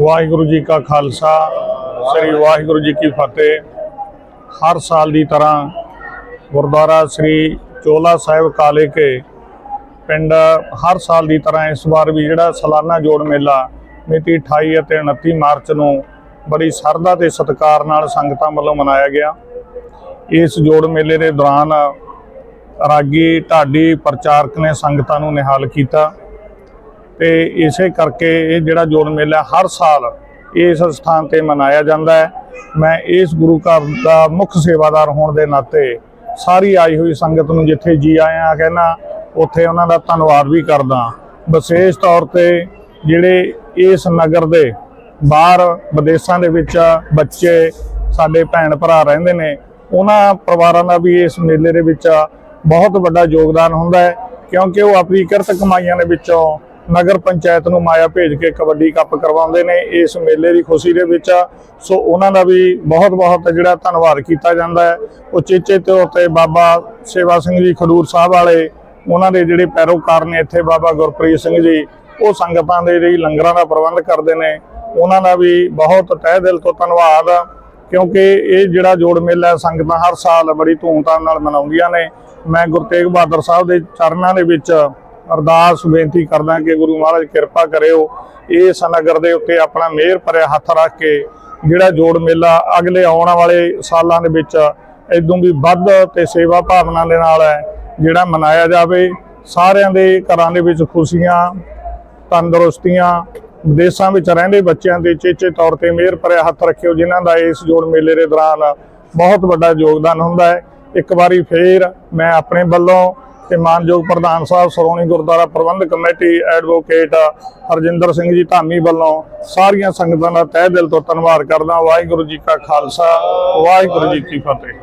ਵਾਹਿਗੁਰੂ ਜੀ ਕਾ ਖਾਲਸਾ, ਸ੍ਰੀ ਵਾਹਿਗੁਰੂ ਜੀ ਕੀ ਫਤਿਹ। ਹਰ ਸਾਲ ਦੀ ਤਰ੍ਹਾਂ ਗੁਰਦੁਆਰਾ ਸ੍ਰੀ ਚੋਲਾ ਸਾਹਿਬ ਕਾਲੇ ਕੇ ਪਿੰਡ ਹਰ ਸਾਲ ਦੀ ਤਰ੍ਹਾਂ ਇਸ ਵਾਰ ਵੀ ਜਿਹੜਾ ਸਾਲਾਨਾ ਜੋੜ ਮੇਲਾ ਮਿਤੀ 28 ਅਤੇ 29 ਮਾਰਚ ਨੂੰ ਬੜੀ ਸਰਦਾ ਤੇ ਸਤਿਕਾਰ ਨਾਲ ਸੰਗਤਾਂ ਵੱਲੋਂ ਮਨਾਇਆ ਗਿਆ। ਇਸ ਜੋੜ ਮੇਲੇ ਦੇ ਦੌਰਾਨ ਰਾਗੀ ਢਾਡੀ ਪ੍ਰਚਾਰਕ ਨੇ ਸੰਗਤਾਂ ਨੂੰ ਨਿਹਾਲ ਕੀਤਾ। ਤੇ ਇਸੇ ਕਰਕੇ ਇਹ ਜਿਹੜਾ ਜੋੜ ਮੇਲਾ ਹਰ ਸਾਲ ਇਸ ਸਥਾਨ ਤੇ ਮਨਾਇਆ ਜਾਂਦਾ ਹੈ। ਮੈਂ ਇਸ ਗੁਰੂ ਘਰ ਦਾ ਮੁੱਖ ਸੇਵਾਦਾਰ ਹੋਣ ਦੇ ਨਾਤੇ ਸਾਰੀ ਆਈ ਹੋਈ ਸੰਗਤ ਨੂੰ ਜਿੱਥੇ ਜੀ ਆਇਆ ਕਹਿੰਦਾ, ਉੱਥੇ ਉਹਨਾਂ ਦਾ ਧੰਨਵਾਦ ਵੀ ਕਰਦਾ। ਵਿਸ਼ੇਸ਼ ਤੌਰ ਤੇ ਜਿਹੜੇ ਇਸ ਨਗਰ ਦੇ ਬਾਹਰ ਵਿਦੇਸ਼ਾਂ ਦੇ ਵਿੱਚ ਬੱਚੇ, ਸਾਡੇ ਭੈਣ ਭਰਾ ਰਹਿੰਦੇ ਨੇ, ਉਹਨਾਂ ਪਰਿਵਾਰਾਂ ਦਾ ਵੀ ਇਸ ਮੇਲੇ ਦੇ ਵਿੱਚ ਬਹੁਤ ਵੱਡਾ ਯੋਗਦਾਨ ਹੁੰਦਾ ਹੈ, ਕਿਉਂਕਿ ਉਹ ਆਪਣੀ ਕਿਰਤ ਕਮਾਈਆਂ ਦੇ ਵਿੱਚੋਂ ਨਗਰ ਪੰਚਾਇਤ ਨੂੰ ਮਾਇਆ ਭੇਜ ਕੇ ਕਬੱਡੀ ਕੱਪ ਕਰਵਾਉਂਦੇ ਨੇ। ਇਸ ਮੇਲੇ ਦੀ ਖੁਸ਼ੀ ਦੇ ਵਿੱਚ ਸੋ ਉਹਨਾਂ ਦਾ ਵੀ ਬਹੁਤ ਬਹੁਤ ਜਿਹੜਾ ਧੰਨਵਾਦ ਕੀਤਾ ਜਾਂਦਾ ਹੈ। ਉਚੇਚੇ ਤੌਰ ਤੇ ਬਾਬਾ ਸੇਵਾ ਸਿੰਘ ਜੀ ਖਡੂਰ ਸਾਹਿਬ ਵਾਲੇ, ਉਹਨਾਂ ਦੇ ਜਿਹੜੇ ਪੈਰੋਕਾਰ ਨੇ ਇੱਥੇ ਬਾਬਾ ਗੁਰਪ੍ਰੀਤ ਸਿੰਘ ਜੀ, ਉਹ ਸੰਗਤਾਂ ਦੇ ਲਈ ਲੰਗਰਾਂ ਦਾ ਪ੍ਰਬੰਧ ਕਰਦੇ ਨੇ। ਉਹਨਾਂ ਦਾ ਵੀ ਬਹੁਤ ਤਹਿ ਦਿਲ ਤੋਂ ਧੰਨਵਾਦ ਕਿਉਂਕਿ ਇਹ ਜਿਹੜਾ ਜੋੜ ਮੇਲਾ ਸੰਗਤਾਂ ਹਰ ਸਾਲ ਬੜੀ ਧੂਮਧਾਮ ਨਾਲ ਮਨਾਉਂਦੀਆਂ ਨੇ। ਮੈਂ ਗੁਰੂ ਤੇਗ ਬਹਾਦਰ ਸਾਹਿਬ ਦੇ ਚਰਨਾਂ ਦੇ ਵਿੱਚ ਅਰਦਾਸ ਬੇਨਤੀ ਕਰਦਾ ਕਿ ਗੁਰੂ ਮਹਾਰਾਜ ਕਿਰਪਾ ਕਰਿਓ। ਇਸ ਨਗਰ ਦੇ ਉੱਤੇ ਆਪਣਾ ਮਿਹਰ ਭਰਿਆ ਹੱਥ ਰੱਖ ਕੇ ਜਿਹੜਾ ਜੋੜ ਮੇਲਾ ਅਗਲੇ ਆਉਣ ਵਾਲੇ ਸਾਲਾਂ ਦੇ ਵਿੱਚ ਇਦੋਂ ਵੀ ਵੱਧ ਤੇ ਸੇਵਾ ਭਾਵਨਾ ਦੇ ਨਾਲ ਹੈ, ਜਿਹੜਾ ਮਨਾਇਆ ਜਾਵੇ। ਸਾਰਿਆਂ ਦੇ ਘਰਾਂ ਦੇ ਵਿੱਚ ਖੁਸ਼ੀਆਂ, ਤੰਦਰੁਸਤੀਆਂ, ਵਿਦੇਸ਼ਾਂ ਵਿੱਚ ਰਹਿੰਦੇ ਬੱਚਿਆਂ ਦੇ ਚੇਚੇ ਤੌਰ ਤੇ ਮਿਹਰ ਭਰਿਆ ਹੱਥ ਰੱਖਿਓ, ਜਿਨ੍ਹਾਂ ਦਾ ਇਸ ਜੋੜ ਮੇਲੇ ਦੇ ਦੌਰਾਨ ਬਹੁਤ ਵੱਡਾ ਯੋਗਦਾਨ ਹੁੰਦਾ ਹੈ। ਇੱਕ ਵਾਰੀ ਫੇਰ ਮੈਂ ਆਪਣੇ ਵੱਲੋਂ ਤੇ ਮਾਨਯੋਗ ਪ੍ਰਧਾਨ ਸਾਹਿਬ, ਸ਼੍ਰੋਮਣੀ ਗੁਰਦੁਆਰਾ ਪ੍ਰਬੰਧਕ ਕਮੇਟੀ ਐਡਵੋਕੇਟ ਹਰਜਿੰਦਰ ਸਿੰਘ ਜੀ ਧਾਮੀ ਵੱਲੋਂ ਸਾਰੀਆਂ ਸੰਗਤਾਂ ਦਾ ਤਹਿ ਦਿਲ ਤੋਂ ਧੰਨਵਾਦ ਕਰਦਾ ਵਾਹਿਗੁਰੂ ਜੀ ਕਾ ਖਾਲਸਾ, ਵਾਹਿਗੁਰੂ ਜੀ ਕੀ ਫਤਿਹ।